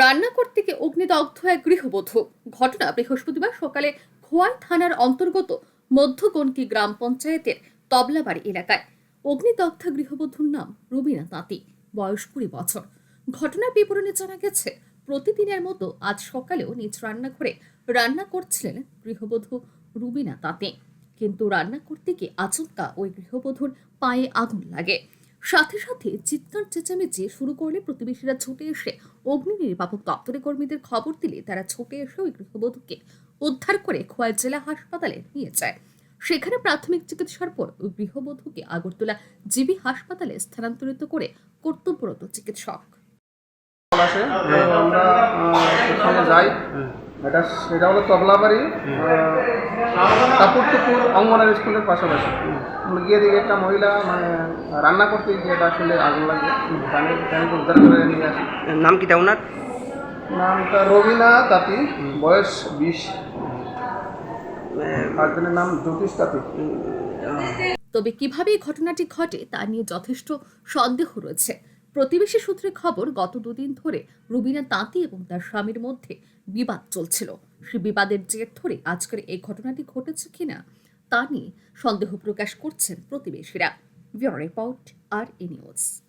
রান্না করতে গিয়ে অগ্নিদগ্ধ এক গৃহবধূ। ঘটনা বৃহস্পতিবার সকালে খোয়াই থানার অন্তর্গত মধ্যগণকি গ্রাম পঞ্চায়েতের তবলাবাড়ি এলাকায়। অগ্নিদগ্ধ গৃহবধূর নাম রুবিনা তাঁতি, বয়স কুড়ি বছর। ঘটনার বিবরণে জানা গেছে, প্রতিদিনের মতো আজ সকালেও নিজ রান্নাঘরে রান্না করছিলেন গৃহবধূ রুবিনা তাঁতি। কিন্তু রান্না করতে গিয়ে আচমকা ওই গৃহবধূর পায়ে আগুন লাগে। সাথে সাথে চিৎকার, চেঁচামেচি শুরু করলে প্রতিবেশীরা ছুটে এসে অগ্নি নির্বাপক দপ্তরের কর্মীদের খবর দিলে তারা ছুটে এসে ওই গৃহবধূকে উদ্ধার করে খোয়াই জেলা হাসপাতালে নিয়ে যায়। সেখানে প্রাথমিক চিকিৎসার পর ওই গৃহবধূকে আগরতলা জিবি হাসপাতালে স্থানান্তরিত করে কর্তব্যরত চিকিৎসক। আমরা যাই। এটা সেটা হলো তবলাবাড়ি কাপুরটুকুর অঙ্গনারী স্কুলের পাশাপাশি। গিয়ে দেখি একটা মহিলা মানে রান্না করতে গিয়ে এটা আসলে আগুন লাগে। পানি উদ্ধার করে নিয়ে আসি। নাম কি ওনার? নামটা রবিনা তাঁতি বয়স বিশ। হাজবেন্ডের নাম জ্যোতিষ তাঁতি। তবে কীভাবে ঘটনাটি ঘটে তা নিয়ে যথেষ্ট সন্দেহ রয়েছে। প্রতিবেশী সূত্রে খবর, গত দুদিন ধরে রুবিনা তাঁতি এবং তার স্বামীর মধ্যে বিবাদ চলছিল। সে বিবাদের জের ধরে আজকের এই ঘটনাটি ঘটেছে কিনা তা নিয়ে সন্দেহ প্রকাশ করছেন প্রতিবেশীরা। Bureau report, R A news.